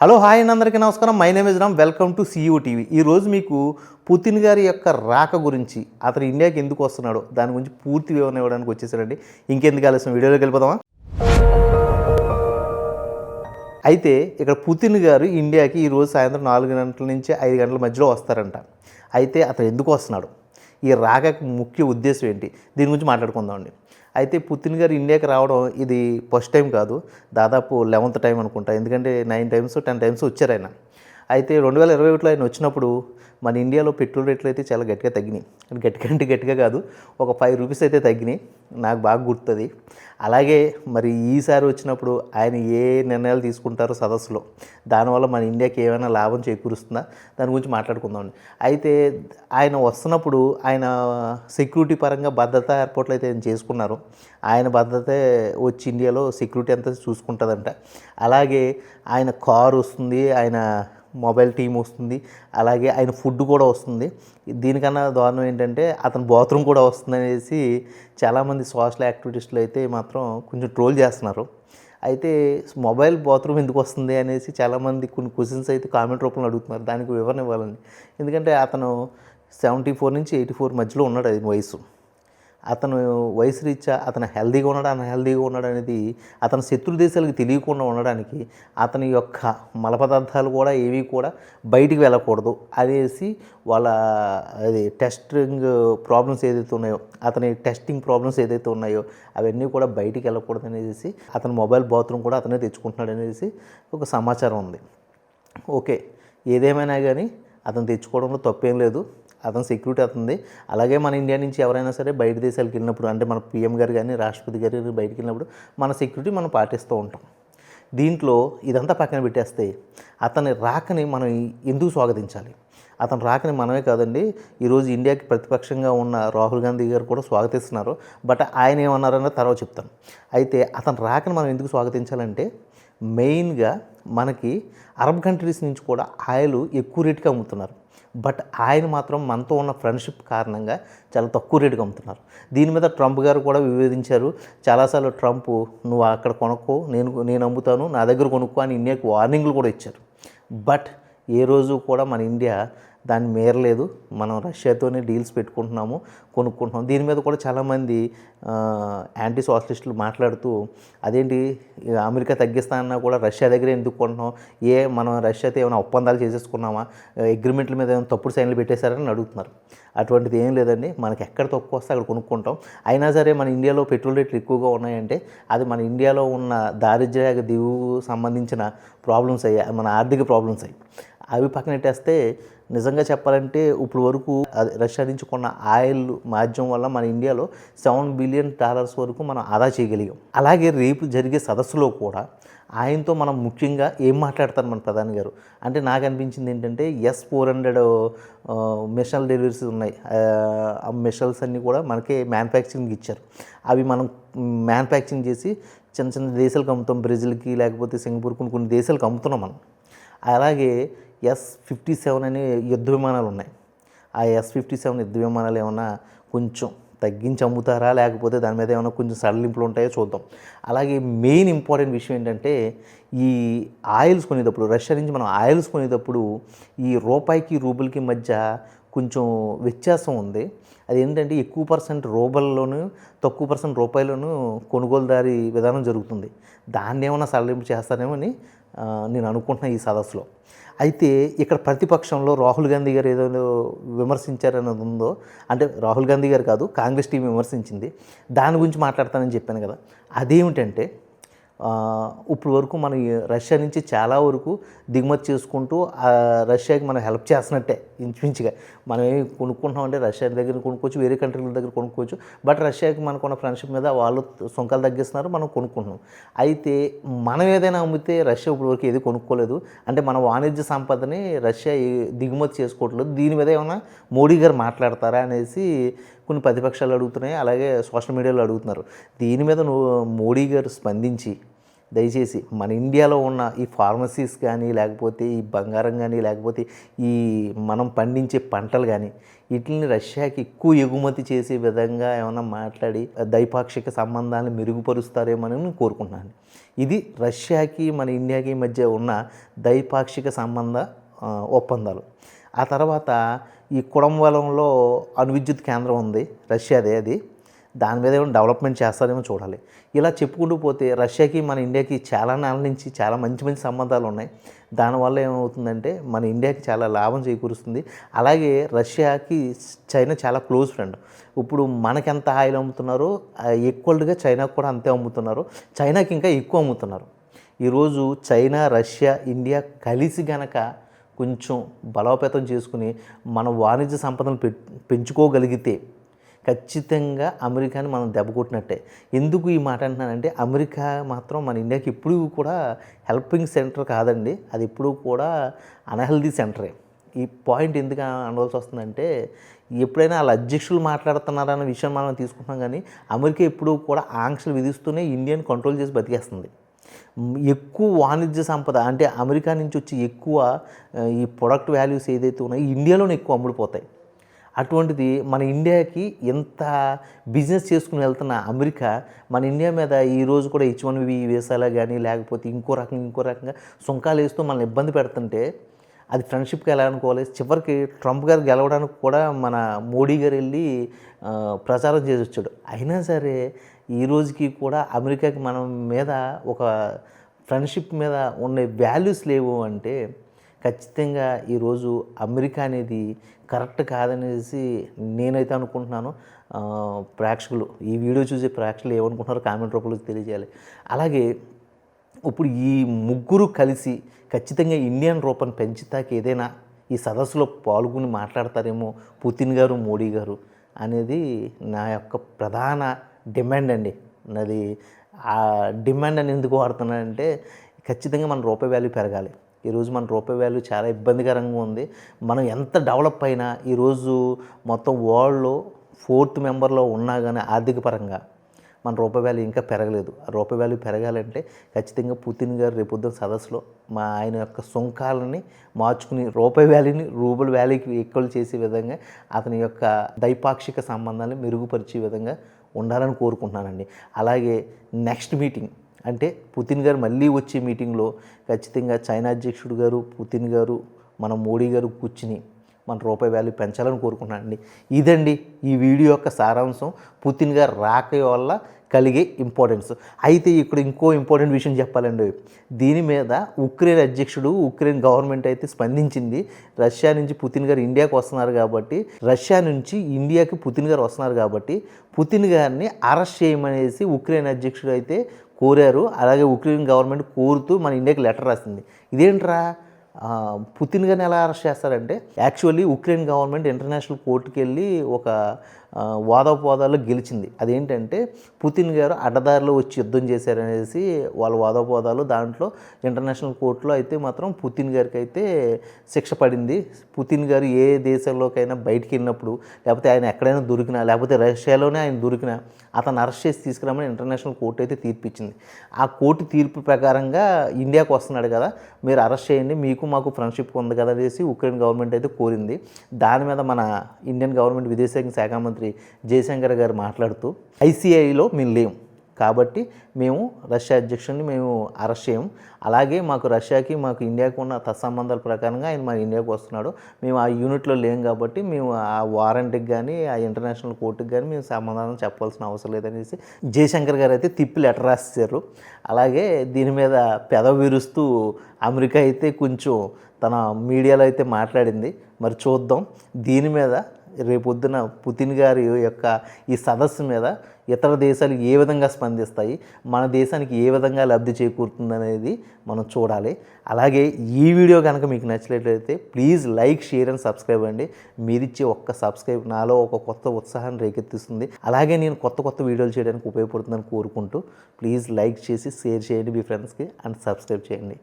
Hello hi అండి అందరికీ నమస్కారం. My name is Ram. Welcome to C U TV ఈరోజు మీకు పుతిన్ గారి యొక్క రాక గురించి అతను ఇండియాకి ఎందుకు వస్తున్నాడో దాని గురించి పూర్తి వివరణ ఇవ్వడానికి వచ్చేసారండి ఇంకెందుకు ఆలస్యం? వీడియోలోకి వెళ్ళిపోదామా? అయితే ఇక్కడ పుతిన్ గారు ఇండియాకి ఈరోజు సాయంత్రం నాలుగు గంటల నుంచి ఐదు గంటల మధ్యలో వస్తారంట. అయితే అతను ఎందుకు వస్తున్నాడు? ఈ రాకకు ముఖ్య ఉద్దేశం ఏంటి? దీని గురించి మాట్లాడుకుందామండి. అయితే పుతిన్ గారు ఇండియాకి రావడం ఇది ఫస్ట్ టైం కాదు. దాదాపు లెవెంత్ టైం అనుకుంటా. ఎందుకంటే నైన్ టైమ్స్ టెన్ టైమ్స్ వచ్చారు ఆయన. అయితే రెండు వేల ఇరవై ఒకటిలో ఆయన వచ్చినప్పుడు మన ఇండియాలో పెట్రోల్ రేట్లు అయితే చాలా గట్టిగా తగ్గినాయి. గట్టిగా అంటే గట్టిగా కాదు ఒక ఫైవ్ రూపీస్ అయితే తగ్గినాయి. నాకు బాగా గుర్తుంది. అలాగే మరి ఈసారి వచ్చినప్పుడు ఆయన ఏ నిర్ణయాలు తీసుకుంటారో సదస్సులో దానివల్ల మన ఇండియాకి ఏమైనా లాభం చేకూరుస్తుందా? దాని గురించి మాట్లాడుకుందామండి అయితే ఆయన వస్తున్నప్పుడు ఆయన సెక్యూరిటీ పరంగా భద్రతా ఏర్పాట్లు అయితే ఆయన చేసుకున్నారు. ఆయన భద్రతే వచ్చి ఇండియాలో సెక్యూరిటీ అంతా చూసుకుంటుందంట. అలాగే ఆయన కారు వస్తుంది ఆయన మొబైల్ టీం వస్తుంది. అలాగే ఆయన ఫుడ్ కూడా వస్తుంది. దీనికన్నా దారుణం ఏంటంటే అతను బాత్రూమ్ కూడా వస్తుంది అనేసి చాలామంది సోషల్ యాక్టివిటీస్లో అయితే మాత్రం కొంచెం ట్రోల్ చేస్తున్నారు. అయితే మొబైల్ బాత్రూమ్ ఎందుకు వస్తుంది అనేసి చాలామంది కొన్ని క్వశ్చన్స్ అయితే కామెంట్ రూపంలో అడుగుతున్నారు. దానికి వివరణ ఇవ్వాలండి. ఎందుకంటే అతను సెవెంటీ ఫోర్ నుంచి ఎయిటీ ఫోర్ మధ్యలో ఉన్నాడు అది వయసు. అతను వయసు రీత్యా అతను హెల్దీగా ఉన్నాడు అన్హెల్దీగా ఉన్నాడు అనేది అతని శత్రు దేశాలకు తెలియకుండా ఉండడానికి అతని యొక్క మల పదార్థాలు కూడా ఏవి కూడా బయటికి వెళ్ళకూడదు అనేసి వాళ్ళ అది టెస్టింగ్ ప్రాబ్లమ్స్ ఏదైతే ఉన్నాయో అతని టెస్టింగ్ ప్రాబ్లమ్స్ ఏదైతే ఉన్నాయో అవన్నీ కూడా బయటికి వెళ్ళకూడదు అనేసి అతని మొబైల్ బాత్రూమ్ కూడా అతనే తెచ్చుకుంటున్నాడు అనేసి ఒక సమాచారం ఉంది. ఓకే ఏదేమైనా కానీ అతను తెచ్చుకోవడంలో తప్పేం లేదు. అతను సెక్యూరిటీ అవుతుంది అలాగే మన ఇండియా నుంచి ఎవరైనా సరే బయట దేశాలకు వెళ్ళినప్పుడు అంటే మన పిఎం గారు కానీ రాష్ట్రపతి గారు కానీ బయటికి వెళ్ళినప్పుడు మన సెక్యూరిటీ మనం పాటిస్తూ ఉంటాం. దీంట్లో ఇదంతా పక్కన పెట్టేస్తే అతని రాకని మనం ఎందుకు స్వాగతించాలి? అతను రాకని మనమే కాదండి ఈరోజు ఇండియాకి ప్రతిపక్షంగా ఉన్న రాహుల్ గాంధీ గారు కూడా స్వాగతిస్తున్నారు. బట్ ఆయన ఏమన్నారన్న తర్వాత చెప్తాను. అయితే అతను రాకని మనం ఎందుకు స్వాగతించాలంటే మెయిన్గా మనకి అరబ్ కంట్రీస్ నుంచి కూడా ఆయిల్ ఎక్కువ రేటుకి అమ్ముతున్నారు. బట్ ఆయన మాత్రం మనతో ఉన్న ఫ్రెండ్షిప్ కారణంగా చాలా తక్కువ రేటుకి అమ్ముతున్నారు. దీని మీద ట్రంప్ గారు కూడా వివేదించారు చాలాసార్లు ట్రంప్ నువ్వు అక్కడ కొనుక్కో నేను నేను అమ్ముతాను నా దగ్గర కొనుక్కో అని ఇండియాకి వార్నింగ్లు కూడా ఇచ్చారు. బట్ ఏ రోజు కూడా మన ఇండియా దాన్ని మేరలేదు మనం రష్యాతోనే డీల్స్ పెట్టుకుంటున్నాము కొనుక్కుంటున్నాము. దీని మీద కూడా చాలామంది యాంటీ సోషలిస్టులు మాట్లాడుతూ అదేంటి అమెరికా తగ్గిస్తానన్నా కూడా రష్యా దగ్గర ఎందుకు కొంటున్నాం ఏ మనం రష్యాతో ఏమైనా ఒప్పందాలు చేసేసుకున్నామా? అగ్రిమెంట్ల మీద ఏమైనా తప్పుడు సైన్లు పెట్టేశారని అడుగుతున్నారు. అటువంటిది ఏం లేదండి. మనకి ఎక్కడ తక్కువ వస్తే అక్కడ కొనుక్కుంటాం. అయినా సరే మన ఇండియాలో పెట్రోల్ రేట్లు ఎక్కువగా ఉన్నాయంటే అది మన ఇండియాలో ఉన్న దారిద్ర్య దిగు సంబంధించిన ప్రాబ్లమ్స్ అయ్యాయి. మన ఆర్థిక ప్రాబ్లమ్స్ అయ్యాయి. అవి పక్కన పెట్టేస్తే నిజంగా చెప్పాలంటే ఇప్పుడు వరకు రష్యా నుంచి కొన్న ఆయిల్ మాధ్యం వల్ల మన ఇండియాలో సెవెన్ బిలియన్ డాలర్స్ వరకు మనం ఆదా చేయగలిగాం. అలాగే రేపు జరిగే సదస్సులో కూడా ఆయనతో మనం ముఖ్యంగా ఏం మాట్లాడతారు మన ప్రధాని గారు? అంటే నాకు అనిపించింది ఏంటంటే S four hundred missile deliveries ఉన్నాయి. ఆ, ఆ మిషనల్స్ అన్నీ కూడా మనకే మ్యానుఫ్యాక్చరింగ్ ఇచ్చారు. అవి మనం మ్యానుఫ్యాక్చరింగ్ చేసి చిన్న చిన్న దేశాలకు అమ్ముతాం. బ్రెజిల్కి లేకపోతే సింగపూర్ కొన్ని కొన్ని దేశాలకు అమ్ముతున్నాం మనం. అలాగే ఎస్ ఫిఫ్టీ సెవెన్ అనే యుద్ధ విమానాలు ఉన్నాయి ఆ ఎస్ ఫిఫ్టీ సెవెన్ యుద్ధ విమానాలు ఏమైనా కొంచెం తగ్గించి అమ్ముతారా? లేకపోతే దాని మీద ఏమైనా కొంచెం సడలింపులు ఉంటాయో చూద్దాం. అలాగే మెయిన్ ఇంపార్టెంట్ విషయం ఏంటంటే ఈ ఆయిల్స్ కొనేటప్పుడు రష్యా నుంచి మనం ఆయిల్స్ కొనేటప్పుడు ఈ రూపాయికి రూబుల్కి మధ్య కొంచెం వ్యత్యాసం ఉంది. అది ఏంటంటే ఎక్కువ పర్సెంట్ రూబల్లోను తక్కువ పర్సెంట్ రూపాయలను కొనుగోలుదారి విధానం జరుగుతుంది. దాన్ని ఏమైనా సడలింపు చేస్తారేమో అని నేను అనుకుంటున్నాను ఈ సదస్సులో. అయితే ఇక్కడ ప్రతిపక్షంలో రాహుల్ గాంధీ గారు ఏదో విమర్శించారనేది ఉందో అంటే రాహుల్ గాంధీ గారు కాదు కాంగ్రెస్ టీం విమర్శించింది. దాని గురించి మాట్లాడతానని చెప్పాను కదా. అదేమిటంటే ఇప్పుడు వరకు మన రష్యా నుంచి చాలా వరకు దిగుమతి చేసుకుంటూ ఆ రష్యాకి మనం హెల్ప్ చేస్తున్నట్టే ఇంచుమించుగా. మనం ఏమి కొనుక్కుంటాం అంటే రష్యా దగ్గర కొనుక్కోవచ్చు వేరే కంట్రీల దగ్గర కొనుక్కోవచ్చు. బట్ రష్యాకి మనకున్న ఫ్రెండ్షిప్ మీద వాళ్ళు సుంకాలు తగ్గిస్తున్నారు మనం కొనుక్కుంటున్నాం. అయితే మనం ఏదైనా అమ్మితే రష్యా ఇప్పుడు వరకు ఏది కొనుక్కోలేదు. అంటే మన వాణిజ్య సంపదని రష్యా ఏ- దిగుమతి చేసుకోవట్లేదు. దీని మీద ఏమైనా మోడీ గారు మాట్లాడతారా అనేసి కొన్ని ప్రతిపక్షాలు అడుగుతున్నాయి. అలాగే సోషల్ మీడియాలో అడుగుతున్నారు. దీని మీద నువ్వు మోడీ గారు స్పందించి దయచేసి మన ఇండియాలో ఉన్న ఈ ఫార్మసీస్ కానీ లేకపోతే ఈ బంగారం కానీ లేకపోతే ఈ మనం పండించే పంటలు కానీ వీటిని రష్యాకి ఎక్కువ ఎగుమతి చేసే విధంగా ఏమైనా మాట్లాడి ద్వైపాక్షిక సంబంధాలను మెరుగుపరుస్తారేమని నేను కోరుకుంటున్నాను. ఇది రష్యాకి మన ఇండియాకి మధ్య ఉన్న ద్వైపాక్షిక సంబంధ ఒప్పందాలు. ఆ తర్వాత ఈ కుడంబలంలో అణువిద్యుత్ కేంద్రం ఉంది రష్యాదే అది. దాని మీద ఏమైనా డెవలప్మెంట్ చేస్తారేమో చూడాలి. ఇలా చెప్పుకుంటూ పోతే రష్యాకి మన ఇండియాకి చాలా నాళ్ళ నుంచి చాలా మంచి మంచి సంబంధాలు ఉన్నాయి. దానివల్ల ఏమవుతుందంటే మన ఇండియాకి చాలా లాభం చేకూరుస్తుంది. అలాగే రష్యాకి చైనా చాలా క్లోజ్ ఫ్రెండ్. ఇప్పుడు మనకి ఎంత ఆయిల్ అమ్ముతున్నారో ఈక్వల్గా చైనాకు కూడా అంతే అమ్ముతున్నారు. చైనాకి ఇంకా ఎక్కువ అమ్ముతున్నారు. ఈరోజు చైనా రష్యా ఇండియా కలిసి గనక కొంచెం బలోపేతం చేసుకుని మన వాణిజ్య సంపదను పె పెంచుకోగలిగితే ఖచ్చితంగా అమెరికాని మనం దెబ్బ కొట్టినట్టే. ఎందుకు ఈ మాట అంటున్నానంటే అమెరికా మాత్రం మన ఇండియాకి ఎప్పుడూ కూడా హెల్పింగ్ సెంటర్ కాదండి. అది ఎప్పుడూ కూడా అన్హెల్దీ సెంటరే. ఈ పాయింట్ ఎందుకు అనవలసి వస్తుందంటే ఎప్పుడైనా వాళ్ళ అధ్యక్షులు మాట్లాడుతున్నారన్న విషయం మనం తీసుకుంటున్నాం కానీ అమెరికా ఎప్పుడూ కూడా ఆంక్షలు విధిస్తూనే ఇండియాని కంట్రోల్ చేసి బతికేస్తుంది. ఎక్కువ వాణిజ్య సంపద అంటే అమెరికా నుంచి వచ్చి ఎక్కువ ఈ ప్రొడక్ట్ వాల్యూస్ ఏదైతే ఉన్నాయో ఇండియాలోనే ఎక్కువ అమ్ముడుపోతాయి. అటువంటిది మన ఇండియాకి ఎంత బిజినెస్ చేసుకుని వెళ్తున్న అమెరికా మన ఇండియా మీద ఈ రోజు కూడా హెచ్ వన్ వి వీసాలా కానీ లేకపోతే ఇంకో రకంగా ఇంకో రకంగా సుంకాలు వేస్తూ మనల్ని ఇబ్బంది పెడుతుంటే అది ఫ్రెండ్షిప్కి ఎలా అనుకోవాలి? చివరికి ట్రంప్ గారు గెలవడానికి కూడా మన మోడీ గారు వెళ్ళి ప్రచారం చేసి వచ్చాడు. అయినా సరే ఈ రోజుకి కూడా అమెరికాకి మనం మీద ఒక ఫ్రెండ్షిప్ మీద ఉన్న వాల్యూస్ లేవు అంటే ఖచ్చితంగా ఈరోజు అమెరికా అనేది కరెక్ట్ కాదనేసి నేనైతే అనుకుంటున్నాను. ప్రేక్షకులు ఈ వీడియో చూసే ప్రేక్షకులు ఏమనుకుంటున్నారో కామెంట్ రూపంలో తెలియజేయాలి. అలాగే ఇప్పుడు ఈ ముగ్గురు కలిసి ఖచ్చితంగా ఇండియన్ రూపాన్ని పెంచుతాకి ఏదైనా ఈ సదస్సులో పాల్గొని మాట్లాడతారేమో పుతిన్ గారు మోడీ గారు అనేది నా యొక్క ప్రధాన డిమాండ్ అండి. నాది ఆ డిమాండ్ అని ఎందుకు వాడుతున్నానంటే ఖచ్చితంగా మన రూపాయి వాల్యూ పెరగాలి. ఈరోజు మన రూపాయి వాల్యూ చాలా ఇబ్బందికరంగా ఉంది. మనం ఎంత డెవలప్ అయినా ఈరోజు మొత్తం వరల్డ్లో ఫోర్త్ మెంబర్లో ఉన్నా కానీ ఆర్థిక పరంగా మన రూపాయి వాల్యూ ఇంకా పెరగలేదు. ఆ రూపాయి వాల్యూ పెరగాలంటే ఖచ్చితంగా పుతిన్ గారు రేపొద్దున సదస్సులో మా ఆయన యొక్క సుంకాలని మార్చుకుని రూపాయి వాల్యూని రూబల్ వాల్యూకి ఈక్వల్ చేసే విధంగా అతని యొక్క ద్వైపాక్షిక సంబంధాన్ని మెరుగుపరిచే విధంగా ఉండాలని కోరుకుంటున్నానండి. అలాగే నెక్స్ట్ మీటింగ్ అంటే పుతిన్ గారు మళ్ళీ వచ్చే మీటింగ్లో ఖచ్చితంగా చైనా అధ్యక్షుడు గారు పుతిన్ గారు మన మోడీ గారు కూర్చుని మన రూపాయి వాల్యూ పెంచాలని కోరుకున్నానండి ఇదండి ఈ వీడియో యొక్క సారాంశం. పుతిన్ గారు రాక వల్ల కలిగే ఇంపార్టెన్స్ అయితే ఇక్కడ ఇంకో ఇంపార్టెంట్ విషయం చెప్పాలండి. దీని మీద ఉక్రెయిన్ అధ్యక్షుడు ఉక్రెయిన్ గవర్నమెంట్ అయితే స్పందించింది. రష్యా నుంచి పుతిన్ గారు ఇండియాకి వస్తున్నారు కాబట్టి రష్యా నుంచి ఇండియాకి పుతిన్ గారు వస్తున్నారు కాబట్టి పుతిన్ గారిని అరెస్ట్ చేయమనేసి ఉక్రెయిన్ అధ్యక్షుడు అయితే కోరారు. అలాగే ఉక్రెయిన్ గవర్నమెంట్ కోరుతూ మన ఇండియాకి లెటర్ రాసింది. ఇదేంట్రా? పుతిన్ గారిని ఎలా అరెస్ట్ చేస్తారంటే యాక్చువల్లీ ఉక్రెయిన్ గవర్నమెంట్ ఇంటర్నేషనల్ కోర్టుకి వెళ్ళి ఒక వాదోపవాదాల్లో గెలిచింది. అదేంటంటే పుతిన్ గారు అడ్డదారిలో వచ్చి యుద్ధం చేశారనేసి వాళ్ళ వాదోపవాదాలు దాంట్లో ఇంటర్నేషనల్ కోర్టులో అయితే మాత్రం పుతిన్ గారికి అయితే శిక్ష పడింది. పుతిన్ గారు ఏ దేశంలోకైనా బయటికి వెళ్ళినప్పుడు లేకపోతే ఆయన ఎక్కడైనా దొరికినా లేకపోతే రష్యాలోనే ఆయన దొరికినా అతను అరెస్ట్ చేసి తీసుకురామని ఇంటర్నేషనల్ కోర్టు అయితే తీర్పు ఇచ్చింది ఆ కోర్టు తీర్పు ప్రకారంగా ఇండియాకు వస్తున్నాడు కదా మీరు అరెస్ట్ చేయండి మీకు మాకు ఫ్రెండ్షిప్ ఉంది కదా అనేసి ఉక్రెయిన్ గవర్నమెంట్ అయితే కోరింది. దాని మీద మన ఇండియన్ గవర్నమెంట్ విదేశాంగ శాఖ మంత్రి జయశంకర్ గారు మాట్లాడుతూ ఐసీఐలో మేము లేము. కాబట్టి మేము రష్యా అధ్యక్షుడిని మేము అరెస్ట్ చేయం. అలాగే మాకు రష్యాకి మాకు ఇండియాకి ఉన్న తత్సంబంధాల ప్రకారంగా ఆయన మా ఇండియాకి వస్తున్నాడు. మేము ఆ యూనిట్లో లేం కాబట్టి మేము ఆ వారంటీకి కానీ ఆ ఇంటర్నేషనల్ కోర్టుకి కానీ మేము సమాధానం చెప్పాల్సిన అవసరం లేదనేసి జయశంకర్ గారు అయితే తిప్పి లెటర్ రాశారు అలాగే దీని మీద పెద విరుస్తూ అమెరికా అయితే కొంచెం తన మీడియాలో అయితే మాట్లాడింది. మరి చూద్దాం దీని మీద రేపొద్దున పుతిన్ గారి యొక్క ఈ సదస్సు మీద ఇతర దేశాలు ఏ విధంగా స్పందిస్తాయి మన దేశానికి ఏ విధంగా లబ్ధి చేకూరుతుంది అనేది మనం చూడాలి. అలాగే ఈ వీడియో కనుక మీకు నచ్చినట్లయితే please like share and subscribe అండి. మీరిచ్చే ఒక్క సబ్స్క్రైబ్ నాలో ఒక కొత్త ఉత్సాహాన్ని రేకెత్తిస్తుంది. అలాగే నేను కొత్త కొత్త వీడియోలు చేయడానికి ఉపయోగపడుతుందని కోరుకుంటూ ప్లీజ్ లైక్ చేసి షేర్ చేయండి మీ ఫ్రెండ్స్కి అండ్ సబ్స్క్రైబ్ చేయండి.